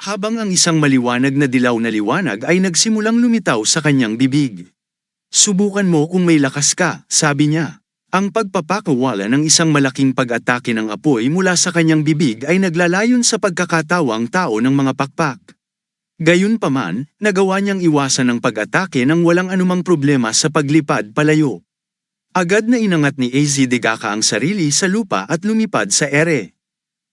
habang ang isang maliwanag na dilaw na liwanag ay nagsimulang lumitaw sa kanyang bibig. Subukan mo kung may lakas ka, sabi niya. Ang pagpapakawala ng isang malaking pag-atake ng apoy mula sa kanyang bibig ay naglalayon sa pagkakatawang tao ng mga pakpak. Gayunpaman, nagawa niyang iwasan ang pag-atake nang walang anumang problema sa paglipad palayo. Agad na inangat ni AZ Degaka ang sarili sa lupa at lumipad sa ere.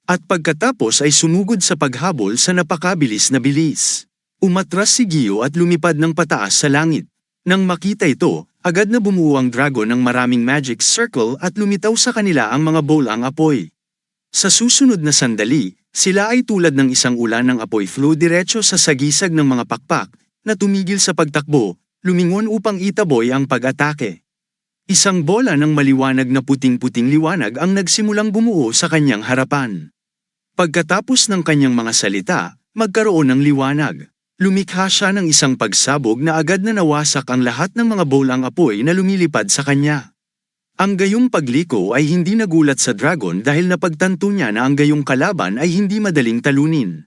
At pagkatapos ay sumugod sa paghabol sa napakabilis na bilis. Umatras si Gio at lumipad ng pataas sa langit. Nang makita ito, agad na bumuo ang dragon ng maraming magic circle at lumitaw sa kanila ang mga bolang apoy. Sa susunod na sandali, sila ay tulad ng isang ulan ng apoy flow diretso sa sagisag ng mga pakpak na tumigil sa pagtakbo, lumingon upang itaboy ang pag-atake. Isang bola ng maliwanag na puting-puting liwanag ang nagsimulang bumuo sa kanyang harapan. Pagkatapos ng kanyang mga salita, magkaroon ng liwanag. Lumikha siya ng isang pagsabog na agad na nawasak ang lahat ng mga bolang apoy na lumilipad sa kanya. Ang gayong pagliko ay hindi nagulat sa dragon dahil napagtanto niya na ang gayong kalaban ay hindi madaling talunin.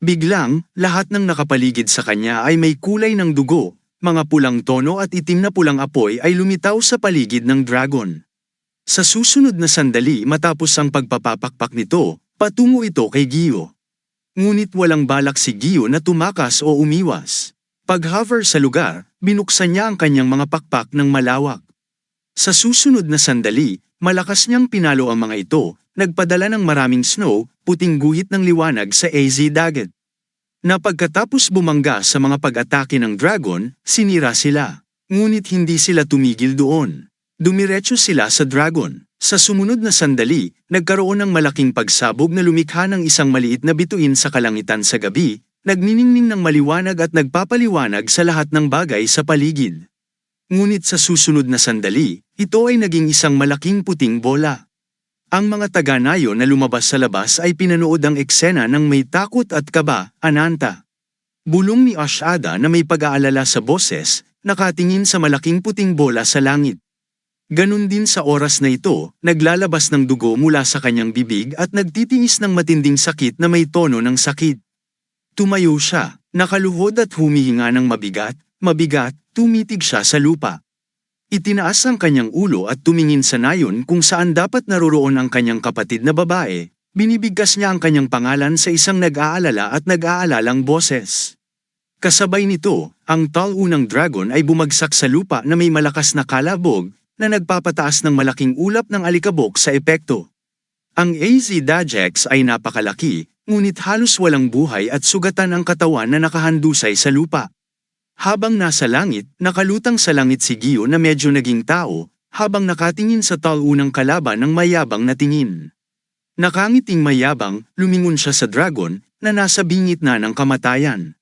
Biglang, lahat ng nakapaligid sa kanya ay may kulay ng dugo, mga pulang tono at itim na pulang apoy ay lumitaw sa paligid ng dragon. Sa susunod na sandali matapos ang pagpapapakpak nito, patungo ito kay Gio. Ngunit walang balak si Gio na tumakas o umiwas. Pag-hover sa lugar, binuksan niya ang kanyang mga pakpak ng malawak. Sa susunod na sandali, malakas niyang pinalo ang mga ito, nagpadala ng maraming snow, puting guhit ng liwanag sa AZ Daggett. Na pagkatapos bumangga sa mga pag-atake ng dragon, sinira sila. Ngunit hindi sila tumigil doon. Dumiretso sila sa dragon. Sa sumunod na sandali, nagkaroon ng malaking pagsabog na lumikha ng isang maliit na bituin sa kalangitan sa gabi, nagniningning ng maliwanag at nagpapaliwanag sa lahat ng bagay sa paligid. Ngunit sa susunod na sandali, ito ay naging isang malaking puting bola. Ang mga taga-nayo na lumabas sa labas ay pinanood ang eksena ng may takot at kaba, Ananta. Bulong ni Ashada na may pag-aalala sa boses, nakatingin sa malaking puting bola sa langit. Ganon din sa oras na ito, naglalabas ng dugo mula sa kanyang bibig at nagtitiis ng matinding sakit na may tono ng sakit. Tumayo siya, nakaluhod at humihinga ng mabigat, mabigat, tumitig siya sa lupa. Itinaas ang kanyang ulo at tumingin sa nayon kung saan dapat naroroon ang kanyang kapatid na babae, binibigkas niya ang kanyang pangalan sa isang nag-aalala at nag-aalalang boses. Kasabay nito, ang tal-unang dragon ay bumagsak sa lupa na may malakas na kalabog, na nagpapataas ng malaking ulap ng alikabok sa epekto. Ang AZ Dajex ay napakalaki, ngunit halos walang buhay at sugatan ang katawan na nakahandusay sa lupa. Habang nasa langit, nakalutang sa langit si Gio na medyo naging tao, habang nakatingin sa talunang kalaban ng mayabang na tingin. Nakangiting mayabang, lumingon siya sa dragon, na nasa bingit na ng kamatayan.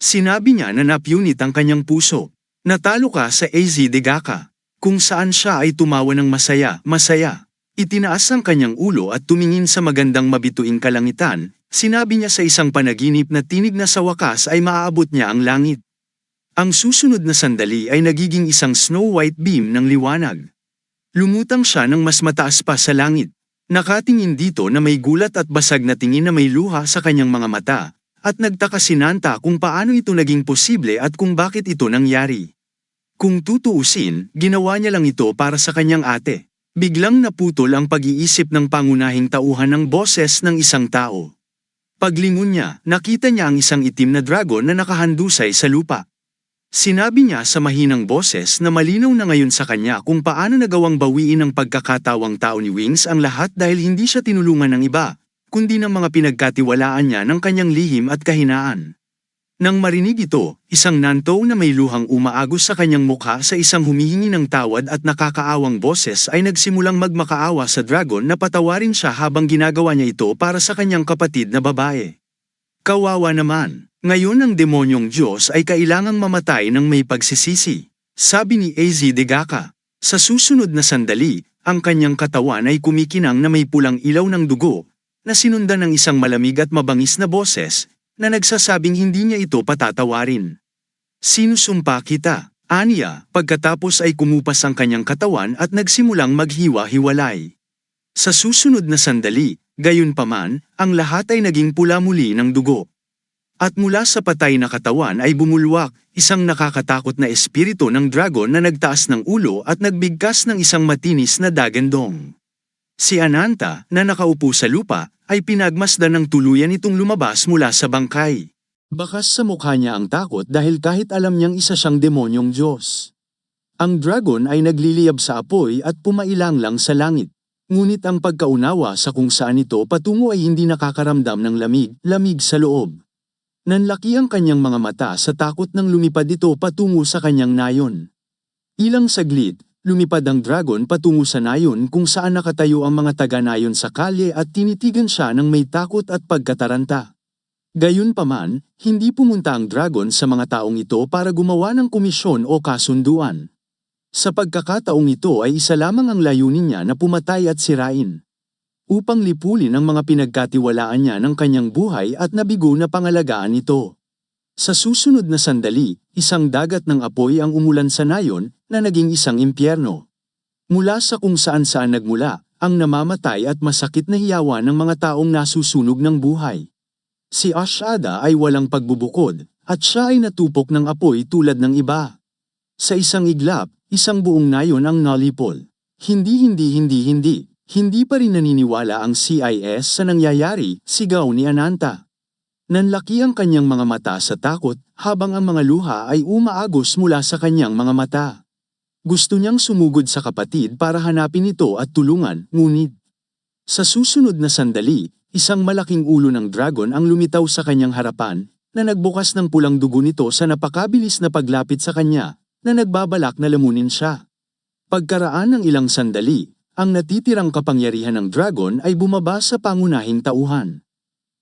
Sinabi niya na napyunit ang kanyang puso. Natalo ka sa AZ Degaka. Kung saan siya ay tumawa ng masaya, masaya. Itinaas ang kanyang ulo at tumingin sa magandang mabituing kalangitan, sinabi niya sa isang panaginip na tinig na sa wakas ay maaabot niya ang langit. Ang susunod na sandali ay nagiging isang snow white beam ng liwanag. Lumutang siya ng mas mataas pa sa langit. Nakatingin dito na may gulat at basag na tingin na may luha sa kanyang mga mata, at nagtaka si Nanta kung paano ito naging posible at kung bakit ito nangyari. Kung tutuusin, ginawa niya lang ito para sa kanyang ate. Biglang naputol ang pag-iisip ng pangunahing tauhan ng boses ng isang tao. Paglingon niya, nakita niya ang isang itim na dragon na nakahandusay sa lupa. Sinabi niya sa mahinang boses na malinaw na ngayon sa kanya kung paano nagawang bawiin ng pagkakatawang tao ni Wings ang lahat dahil hindi siya tinulungan ng iba, kundi ng mga pinagkatiwalaan niya ng kanyang lihim at kahinaan. Nang marinig ito, isang nanto na may luhang umaagos sa kanyang mukha sa isang humihingi ng tawad at nakakaawang boses ay nagsimulang magmakaawa sa dragon na patawarin siya habang ginagawa niya ito para sa kanyang kapatid na babae. Kawawa naman, ngayon ang demonyong Diyos ay kailangang mamatay ng may pagsisisi, sabi ni AZ Degaka. Sa susunod na sandali, ang kanyang katawan ay kumikinang na may pulang ilaw ng dugo, na sinundan ng isang malamig at mabangis na boses, na nagsasabing hindi niya ito patatawarin. Sinusumpa kita, Anya, pagkatapos ay kumupas ang kanyang katawan at nagsimulang maghiwa-hiwalay. Sa susunod na sandali, gayon paman, ang lahat ay naging pula muli ng dugo. At mula sa patay na katawan ay bumulwak, isang nakakatakot na espiritu ng dragon na nagtaas ng ulo at nagbigkas ng isang matinis na dagandong. Si Ananta, na nakaupo sa lupa, ay pinagmasdan ng tuluyan itong lumabas mula sa bangkay. Bakas sa mukha niya ang takot dahil kahit alam niyang isa siyang demonyong Diyos. Ang dragon ay nagliliyab sa apoy at pumailang lang sa langit. Ngunit ang pagkaunawa sa kung saan ito patungo ay hindi nakakaramdam ng lamig, lamig sa loob. Nanlaki ang kanyang mga mata sa takot nang lumipad ito patungo sa kanyang nayon. Ilang saglit, lumipad ang dragon patungo sa nayon kung saan nakatayo ang mga taga-nayon sa kalye at tinitigan siya ng may takot at pagkataranta. Gayunpaman, hindi pumunta ang dragon sa mga taong ito para gumawa ng komisyon o kasunduan. Sa pagkakataong ito ay isa lamang ang layunin niya na pumatay at sirain. Upang lipulin ang mga pinagkatiwalaan niya ng kanyang buhay at nabigo na pangalagaan ito. Sa susunod na sandali, isang dagat ng apoy ang umulan sa nayon na naging isang impyerno. Mula sa kung saan saan nagmula, ang namamatay at masakit na hiyawa ng mga taong nasusunog ng buhay. Si Ashada ay walang pagbubukod, at siya ay natupok ng apoy tulad ng iba. Sa isang iglap, isang buong nayon ang nalipol. Hindi hindi hindi hindi, hindi pa rin naniniwala ang CIS sa nangyayari, sigaw ni Ananta. Nanlaki ang kanyang mga mata sa takot habang ang mga luha ay umaagos mula sa kanyang mga mata. Gusto niyang sumugod sa kapatid para hanapin ito at tulungan, ngunit sa susunod na sandali, isang malaking ulo ng dragon ang lumitaw sa kanyang harapan, na nagbukas ng pulang dugo nito sa napakabilis na paglapit sa kanya, na nagbabalak na lamunin siya. Pagkaraan ng ilang sandali, ang natitirang kapangyarihan ng dragon ay bumaba sa pangunahing tauhan.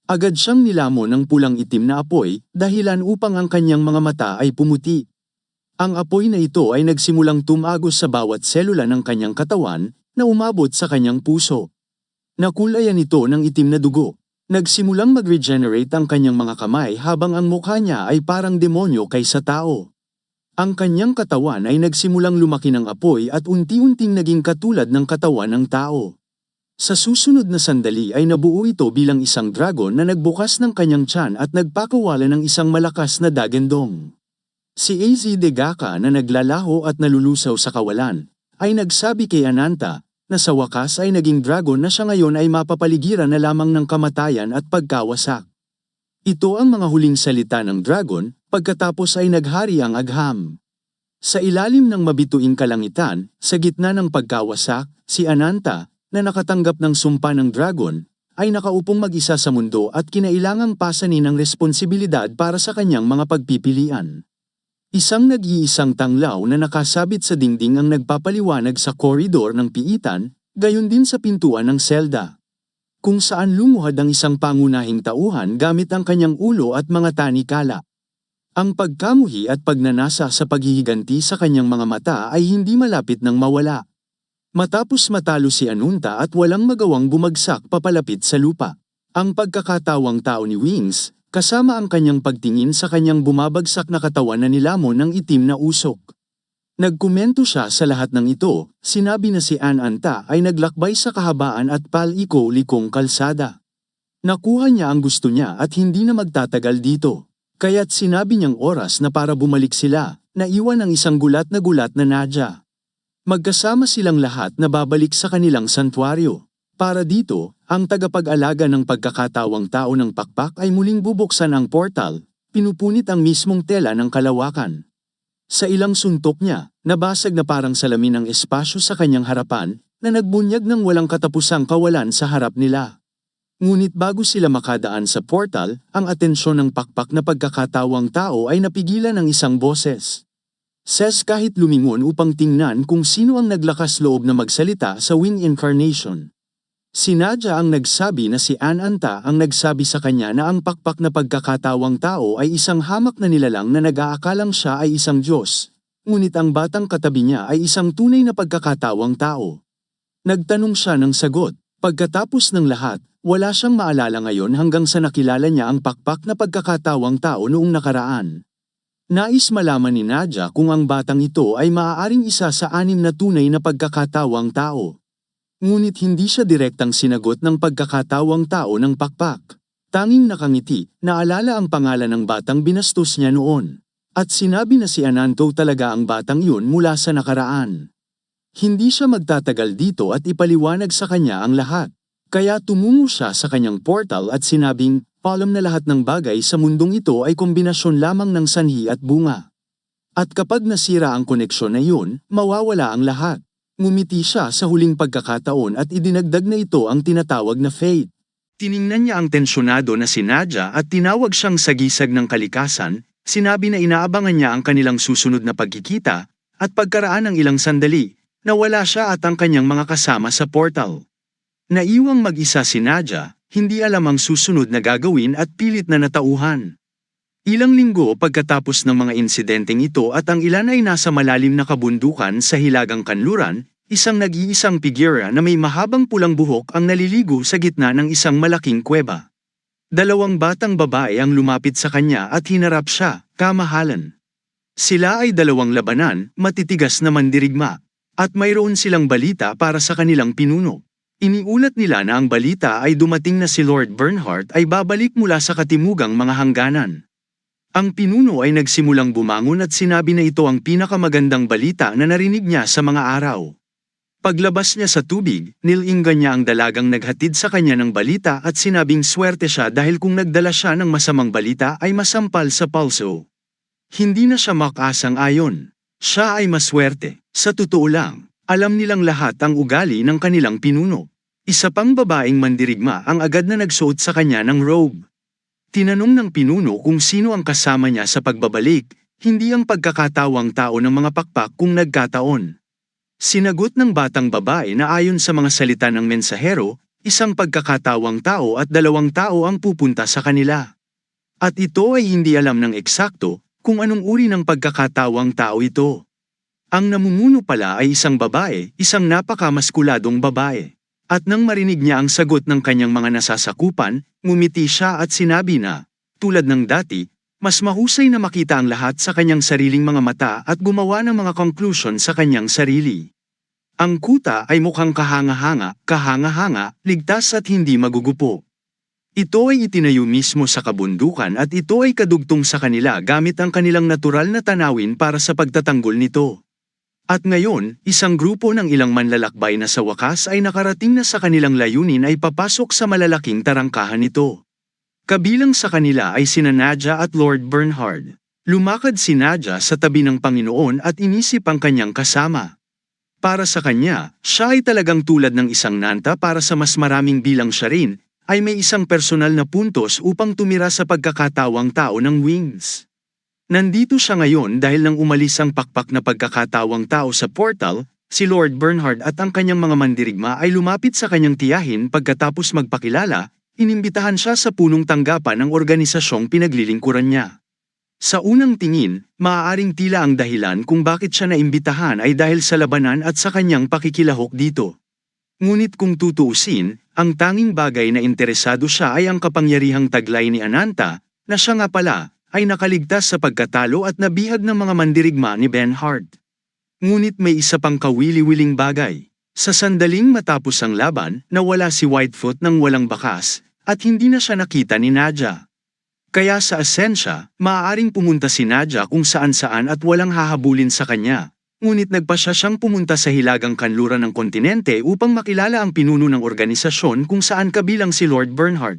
Agad siyang nilamon ng pulang itim na apoy dahilan upang ang kanyang mga mata ay pumuti. Ang apoy na ito ay nagsimulang tumagos sa bawat selula ng kanyang katawan na umabot sa kanyang puso. Nakulayan ito ng itim na dugo. Nagsimulang mag-regenerate ang kanyang mga kamay habang ang mukha niya ay parang demonyo kaysa tao. Ang kanyang katawan ay nagsimulang lumaki ng apoy at unti-unting naging katulad ng katawan ng tao. Sa susunod na sandali ay nabuo ito bilang isang dragon na nagbukas ng kanyang tiyan at nagpakawala ng isang malakas na dagendong. Si AZ Degaka na naglalaho at nalulusaw sa kawalan, ay nagsabi kay Ananta, na sa wakas ay naging dragon na siya ngayon ay mapapaligiran na lamang ng kamatayan at pagkawasak. Ito ang mga huling salita ng dragon, pagkatapos ay naghari ang agham. Sa ilalim ng mabituing kalangitan, sa gitna ng pagkawasak, si Ananta, na nakatanggap ng sumpa ng dragon, ay nakaupong mag-isa sa mundo at kinailangang pasanin ang responsibilidad para sa kanyang mga pagpipilian. Isang nag-iisang tanglaw na nakasabit sa dingding ang nagpapaliwanag sa koridor ng piitan, gayon din sa pintuan ng selda. Kung saan lumuhad ang isang pangunahing tauhan gamit ang kanyang ulo at mga tanikala. Ang pagkamuhi at pagnanasa sa paghihiganti sa kanyang mga mata ay hindi malapit ng mawala. Matapos matalo si Anunta at walang magawang bumagsak papalapit sa lupa. Ang pagkakatawang tao ni Wings, kasama ang kanyang pagtingin sa kanyang bumabagsak na katawan na nilamon ng itim na usok. Nagkomento siya sa lahat ng ito, sinabi na si An Anta ay naglakbay sa kahabaan at paliko-likong kalsada. Nakuha niya ang gusto niya at hindi na magtatagal dito. Kaya't sinabi niyang oras na para bumalik sila, naiwan ang isang gulat na gulat na Nadja. Magkasama silang lahat na babalik sa kanilang santuaryo. Para dito, ang tagapag-alaga ng pagkakatawang tao ng pakpak ay muling bubuksan ang portal, pinupunit ang mismong tela ng kalawakan. Sa ilang suntok niya, nabasag na parang salamin ang espasyo sa kanyang harapan, na nagbunyag ng walang katapusang kawalan sa harap nila. Ngunit bago sila makadaan sa portal, ang atensyon ng pakpak na pagkakatawang tao ay napigilan ng isang boses. Ses kahit lumingon upang tingnan kung sino ang naglakas loob na magsalita sa Wing Incarnation. Si Nadja ang nagsabi na si An Anta ang nagsabi sa kanya na ang pakpak na pagkakatawang tao ay isang hamak na nilalang na nag-aakalang siya ay isang Diyos, ngunit ang batang katabi niya ay isang tunay na pagkakatawang tao. Nagtanong siya ng sagot, pagkatapos ng lahat, wala siyang maalala ngayon hanggang sa nakilala niya ang pakpak na pagkakatawang tao noong nakaraan. Nais malaman ni Nadja kung ang batang ito ay maaaring isa sa anim na tunay na pagkakatawang tao. Ngunit hindi siya direktang sinagot ng pagkakatawang tao ng pakpak. Tanging nakangiti, naalala ang pangalan ng batang binastos niya noon. At sinabi na si Ananto talaga ang batang yun mula sa nakaraan. Hindi siya magtatagal dito at ipaliwanag sa kanya ang lahat. Kaya tumungo siya sa kanyang portal at sinabing, Palam na lahat ng bagay sa mundong ito ay kombinasyon lamang ng sanhi at bunga. At kapag nasira ang koneksyon na yun, mawawala ang lahat. Ngumiti siya sa huling pagkakataon at idinagdag na ito ang tinatawag na fate. Tiningnan niya ang tensyonado na si Nadja at tinawag siyang sagisag ng kalikasan, sinabi na inaabangan niya ang kanilang susunod na pagkikita, at pagkaraan ng ilang sandali, nawala siya at ang kanyang mga kasama sa portal. Naiwang mag-isa si Nadja, hindi alam ang susunod na gagawin at pilit na natauhan. Ilang linggo pagkatapos ng mga insidenteng ito at ang ilan ay nasa malalim na kabundukan sa hilagang kanluran, isang nag-iisang figura na may mahabang pulang buhok ang naliligo sa gitna ng isang malaking kuweba. Dalawang batang babae ang lumapit sa kanya at hinarap siya, kamahalan. Sila ay dalawang labanan, matitigas na mandirigma, at mayroon silang balita para sa kanilang pinuno. Iniulat nila na ang balita ay dumating na si Lord Bernhardt ay babalik mula sa katimugang mga hangganan. Ang pinuno ay nagsimulang bumangon at sinabi na ito ang pinakamagandang balita na narinig niya sa mga araw. Paglabas niya sa tubig, nilinggan niya ang dalagang naghatid sa kanya ng balita at sinabing swerte siya dahil kung nagdala siya ng masamang balita ay masampal sa palso. Hindi na siya makasang ayon. Siya ay maswerte. Sa totoo lang, alam nilang lahat ang ugali ng kanilang pinuno. Isa pang babaeng mandirigma ang agad na nagsuot sa kanya ng robe. Tinanong ng pinuno kung sino ang kasama niya sa pagbabalik, hindi ang pagkakatawang tao ng mga pakpak kung nagkataon. Sinagot ng batang babae na ayon sa mga salita ng mensahero, isang pagkakatawang tao at dalawang tao ang pupunta sa kanila. At ito ay hindi alam ng eksakto kung anong uri ng pagkakatawang tao ito. Ang namumuno pala ay isang babae, isang napakamaskuladong babae. At nang marinig niya ang sagot ng kanyang mga nasasakupan, ngumiti siya at sinabi na, tulad ng dati, mas mahusay na makita ang lahat sa kanyang sariling mga mata at gumawa ng mga conclusion sa kanyang sarili. Ang kuta ay mukhang kahanga-hanga, kahanga-hanga, ligtas at hindi magugupo. Ito ay itinayo mismo sa kabundukan at ito ay kadugtong sa kanila gamit ang kanilang natural na tanawin para sa pagtatanggol nito. At ngayon, isang grupo ng ilang manlalakbay na sa wakas ay nakarating na sa kanilang layunin ay papasok sa malalaking tarangkahan nito. Kabilang sa kanila ay sina Nadja at Lord Bernhard. Lumakad si Nadja sa tabi ng Panginoon at inisip ang kanyang kasama. Para sa kanya, siya ay talagang tulad ng isang nanta para sa mas maraming bilang siya rin, ay may isang personal na puntos upang tumira sa pagkakatawang tao ng wings. Nandito siya ngayon dahil nang umalis ang pakpak na pagkakatawang tao sa portal, si Lord Bernhard at ang kanyang mga mandirigma ay lumapit sa kanyang tiyahin pagkatapos magpakilala, inimbitahan siya sa punong tanggapan ng organisasyong pinaglilingkuran niya. Sa unang tingin, maaaring tila ang dahilan kung bakit siya naimbitahan ay dahil sa labanan at sa kanyang pakikilahok dito. Ngunit kung tutuusin, ang tanging bagay na interesado siya ay ang kapangyarihang taglay ni Ananta, na siya nga pala, ay nakaligtas sa pagkatalo at nabihag ng mga mandirigma ni Ben Hart. Ngunit may isa pang kawili-wiling bagay. Sa sandaling matapos ang laban, nawala si Whitefoot ng walang bakas, at hindi na siya nakita ni Nadja. Kaya sa asensya, maaaring pumunta si Nadja kung saan-saan at walang hahabulin sa kanya. Ngunit nagpasya siyang pumunta sa hilagang kanluran ng kontinente upang makilala ang pinuno ng organisasyon kung saan kabilang si Lord Bernhard.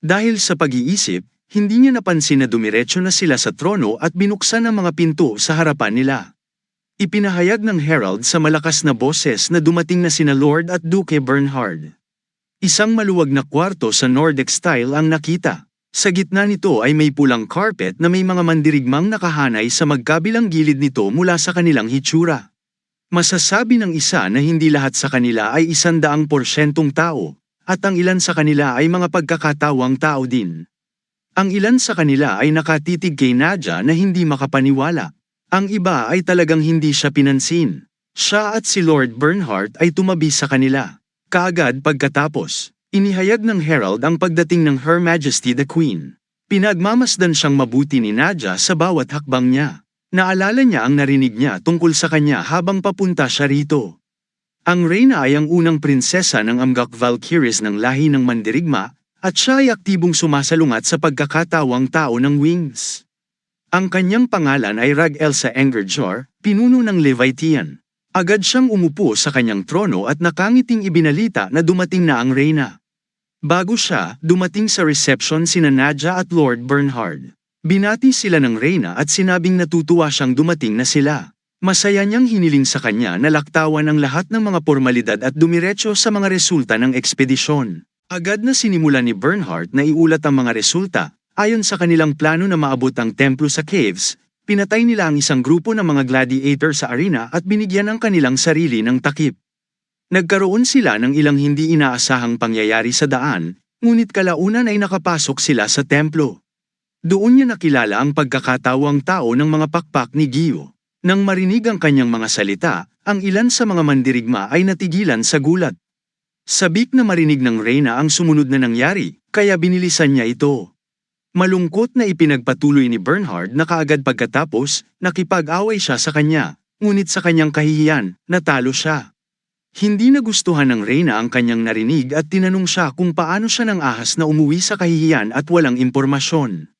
Dahil sa pag-iisip, hindi niya napansin na dumiretso na sila sa trono at binuksan ang mga pinto sa harapan nila. Ipinahayag ng herald sa malakas na boses na dumating na sina Lord at Duke Bernhard. Isang maluwag na kwarto sa Nordic style ang nakita. Sa gitna nito ay may pulang carpet na may mga mandirigmang nakahanay sa magkabilang gilid nito mula sa kanilang hitsura. Masasabi ng isa na hindi lahat sa kanila ay isandaang porsyentong tao, at ang ilan sa kanila ay mga pagkakatawang tao din. Ang ilan sa kanila ay nakatitig kay Nadja na hindi makapaniwala. Ang iba ay talagang hindi siya pinansin. Siya at si Lord Bernhardt ay tumabi sa kanila. Kaagad pagkatapos, inihayag ng herald ang pagdating ng Her Majesty the Queen. Pinagmamasdan siyang mabuti ni Nadja sa bawat hakbang niya. Naalala niya ang narinig niya tungkol sa kanya habang papunta siya rito. Ang Reyna ay ang unang prinsesa ng Amgak Valkyries ng lahi ng Mandirigma at siya ay aktibong sumasalungat sa pagkakatawang tao ng Wings. Ang kanyang pangalan ay Rag Elsa Engerjor, pinuno ng Levitian. Agad siyang umupo sa kanyang trono at nakangiting ibinalita na dumating na ang reyna. Bago siya, dumating sa reception sina Nadja at Lord Bernhard. Binati sila ng reyna at sinabing natutuwa siyang dumating na sila. Masaya niyang hiniling sa kanya na laktawan ang lahat ng mga formalidad at dumiretso sa mga resulta ng ekspedisyon. Agad na sinimula ni Bernhard na iulat ang mga resulta, ayon sa kanilang plano na maabot ang templo sa caves, pinatay nila ang isang grupo ng mga gladiator sa arena at binigyan ng kanilang sarili ng takip. Nagkaroon sila ng ilang hindi inaasahang pangyayari sa daan, ngunit kalaunan ay nakapasok sila sa templo. Doon niya nakilala ang pagkakatawang tao ng mga pakpak ni Gio. Nang marinig ang kanyang mga salita, ang ilan sa mga mandirigma ay natigilan sa gulat. Sabik na marinig ng Reyna ang sumunod na nangyari, kaya binilisan niya ito. Malungkot na ipinagpatuloy ni Bernhard na kaagad pagkatapos, nakipag-away siya sa kanya, ngunit sa kanyang kahihiyan, natalo siya. Hindi nagustuhan ng Reyna ang kanyang narinig at tinanong siya kung paano siya nang ahas na umuwi sa kahihiyan at walang impormasyon.